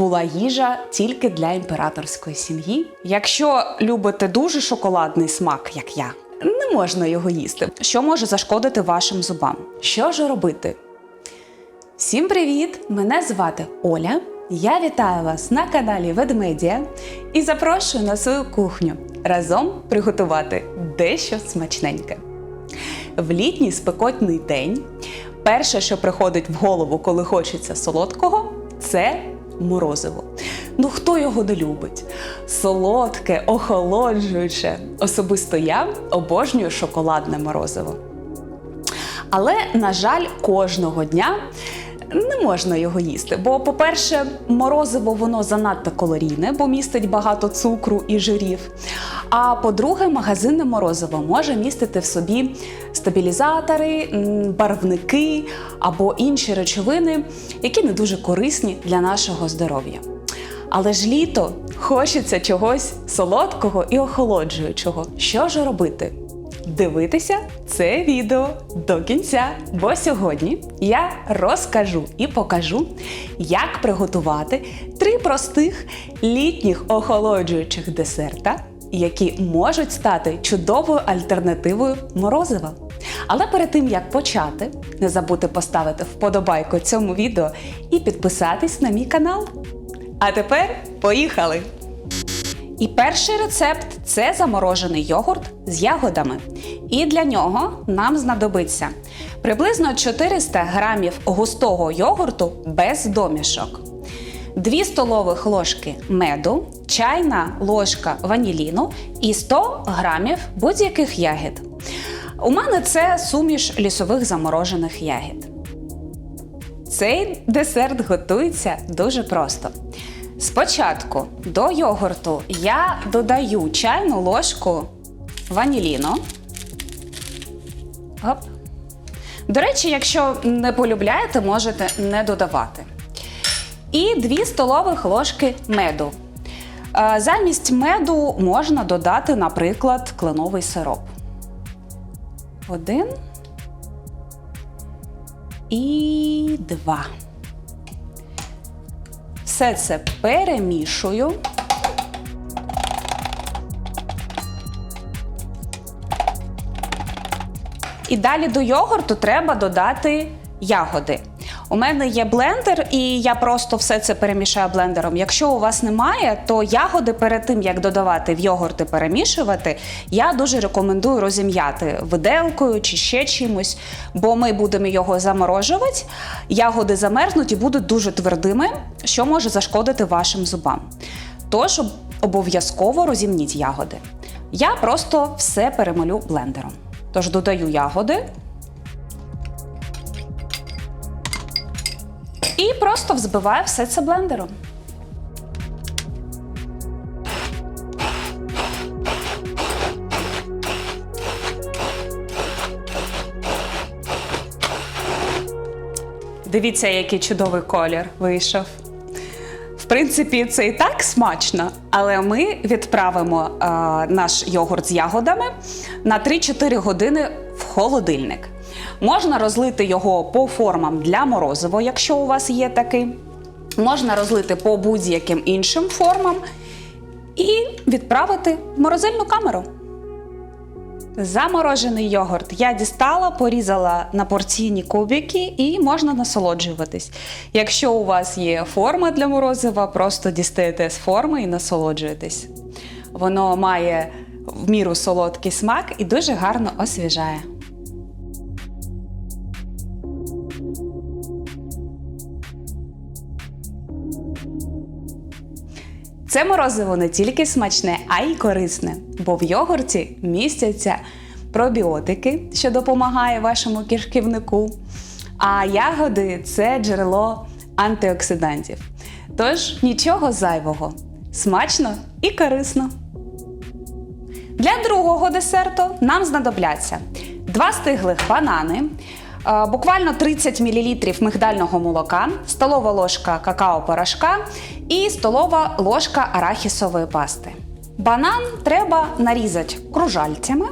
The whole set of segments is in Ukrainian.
була їжа тільки для імператорської сім'ї. Якщо любите дуже шоколадний смак, як я, не можна його їсти. Що може зашкодити вашим зубам? Що ж робити? Всім привіт! Мене звати Оля. Я вітаю вас на каналі Ведмедія і запрошую на свою кухню разом приготувати дещо смачненьке. В літній спекотний день перше, що приходить в голову, коли хочеться солодкого, це морозиво. Ну хто його не любить? Солодке, охолоджуюче. Особисто я обожнюю шоколадне морозиво. Але, на жаль, кожного дня не можна його їсти. Бо, по-перше, морозиво воно занадто калорійне, бо містить багато цукру і жирів. А по-друге, магазинне морозиво може містити в собі стабілізатори, барвники або інші речовини, які не дуже корисні для нашого здоров'я. Але ж літо хочеться чогось солодкого і охолоджуючого. Що ж робити? Дивитися це відео до кінця, бо сьогодні я розкажу і покажу, як приготувати три простих літніх охолоджуючих десерта, які можуть стати чудовою альтернативою морозива. Але перед тим як почати, не забудьте поставити вподобайку цьому відео і підписатись на мій канал. А тепер поїхали! І перший рецепт це заморожений йогурт з ягодами. І для нього нам знадобиться приблизно 400 грамів густого йогурту без домішок, 2 столових ложки меду, чайна ложка ваніліну і 100 грамів будь-яких ягід. У мене це суміш лісових заморожених ягід. Цей десерт готується дуже просто. Спочатку до йогурту я додаю чайну ложку ваніліну. Оп. До речі, якщо не полюбляєте, можете не додавати. І 2 столових ложки меду. Е, Замість меду можна додати, наприклад, кленовий сироп. Один. І два. Все це перемішую. І далі до йогурту треба додати ягоди. У мене є блендер, і я просто все це перемішаю блендером. Якщо у вас немає, то ягоди перед тим, як додавати в йогурт і перемішувати, я дуже рекомендую розім'яти виделкою чи ще чимось, бо ми будемо його заморожувати. Ягоди замерзнуть і будуть дуже твердими, що може зашкодити вашим зубам. Тож обов'язково розімніть ягоди. Я просто все перемолю блендером. Тож додаю ягоди. Просто взбиваю все це блендером. Дивіться, який чудовий колір вийшов. В принципі, це і так смачно, але ми відправимо е, наш йогурт з ягодами на 3-4 години в холодильник. Можна розлити його по формам для морозива, якщо у вас є такий. Можна розлити по будь-яким іншим формам і відправити в морозильну камеру. Заморожений йогурт я дістала, порізала на порційні кубики і можна насолоджуватись. Якщо у вас є форма для морозива, просто дістаєте з форми і насолоджуєтесь. Воно має в міру солодкий смак і дуже гарно освіжає. Це морозиво не тільки смачне, а й корисне, бо в йогурті містяться пробіотики, що допомагає вашому кишківнику. А ягоди це джерело антиоксидантів. Тож нічого зайвого. Смачно і корисно. Для другого десерту нам знадобляться два стиглих банани, буквально 30 мл мигдального молока, столова ложка какао-порошка і столова ложка арахісової пасти. Банан треба нарізати кружальцями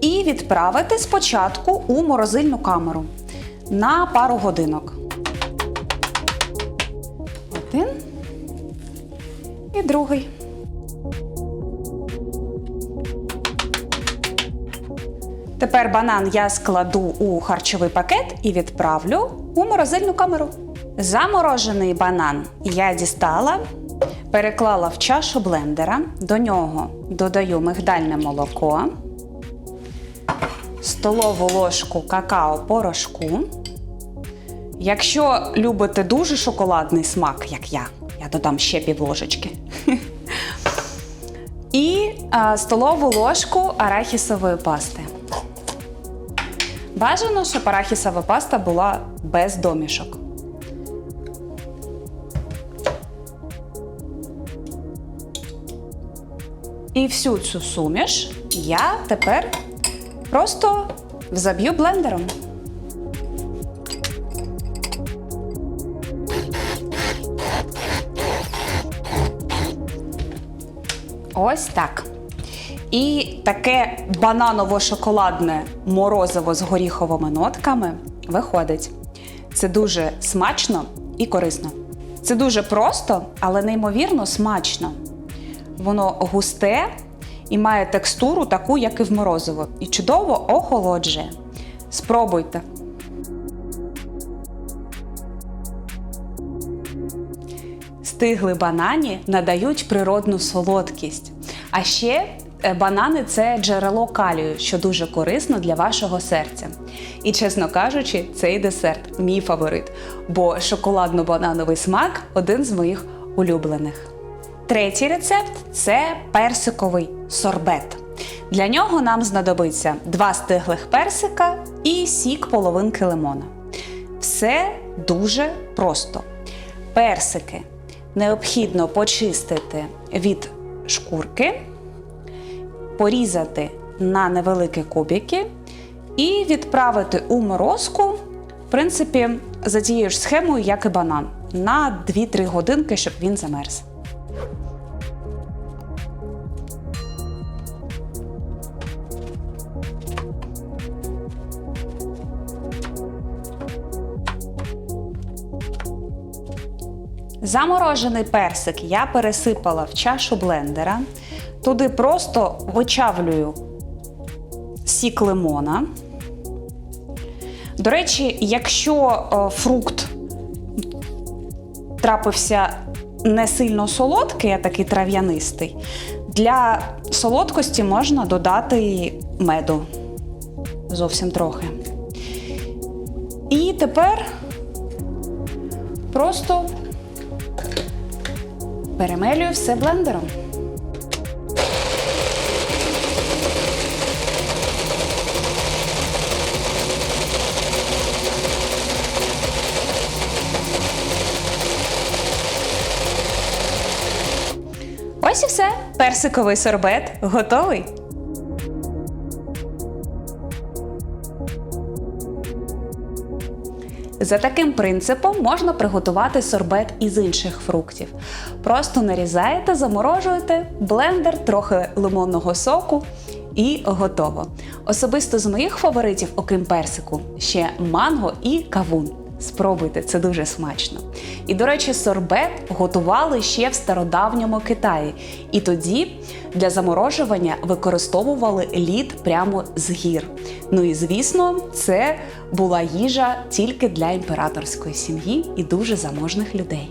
і відправити спочатку у морозильну камеру на пару годинок. Один і другий. Тепер банан я складу у харчовий пакет і відправлю у морозильну камеру. Заморожений банан я дістала, переклала в чашу блендера, до нього додаю мигдальне молоко, столову ложку какао-порошку. Якщо любите дуже шоколадний смак, як я, я додам ще пів ложечки. І столову ложку арахісової пасти. Бажано, щоб арахісова паста була без домішок. І всю цю суміш я тепер просто взаб'ю блендером. Ось так. І таке бананово-шоколадне морозиво з горіховими нотками виходить. Це дуже смачно і корисно. Це дуже просто, але неймовірно смачно. Воно густе і має текстуру таку, як і в морозиво, і чудово охолоджує. Спробуйте. Стигли банані надають природну солодкість. А ще банани це джерело калію, що дуже корисно для вашого серця. І, чесно кажучи, цей десерт мій фаворит, бо шоколадно-банановий смак один з моїх улюблених. Третій рецепт це персиковий сорбет. Для нього нам знадобиться два стиглих персика і сік половинки лимона. Все дуже просто. Персики необхідно почистити від шкурки, порізати на невеликі кубики і відправити у морозку, в принципі, за тією ж схемою, як і банан, на 2-3 годинки, щоб він замерз. Заморожений персик я пересипала в чашу блендера. Туди просто вичавлюю сік лимона. До речі, якщо е, фрукт трапився не сильно солодкий, а такий трав'янистий, для солодкості можна додати меду зовсім трохи. І тепер просто перемелюю все блендером. Ось і все. Персиковий сорбет готовий. За таким принципом можна приготувати сорбет із інших фруктів. Просто нарізаєте, заморожуєте, блендер, трохи лимонного соку і готово. Особисто з моїх фаворитів, окрім персику, ще манго і кавун. Спробуйте, це дуже смачно. І, до речі, сорбет готували ще в стародавньому Китаї. І тоді для заморожування використовували лід прямо з гір. Ну і звісно, це була їжа тільки для імператорської сім'ї і дуже заможних людей.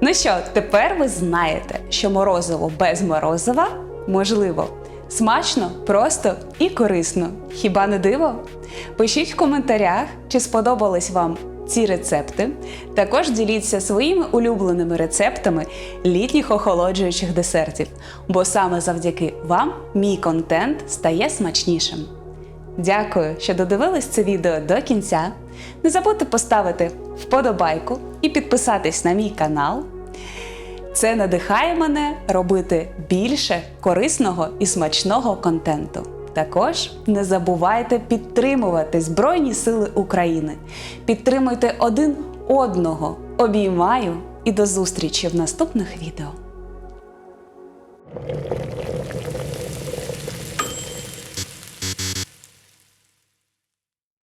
Ну що, тепер ви знаєте, що морозиво без морозива можливо. Смачно, просто і корисно. Хіба не диво? Пишіть в коментарях, чи сподобались вам ці рецепти. Також діліться своїми улюбленими рецептами літніх охолоджуючих десертів, бо саме завдяки вам мій контент стає смачнішим. Дякую, що додивились це відео до кінця. Не забудьте поставити вподобайку і підписатись на мій канал. Це надихає мене робити більше корисного і смачного контенту. Також не забувайте підтримувати Збройні Сили України. Підтримуйте один одного. Обіймаю і до зустрічі в наступних відео.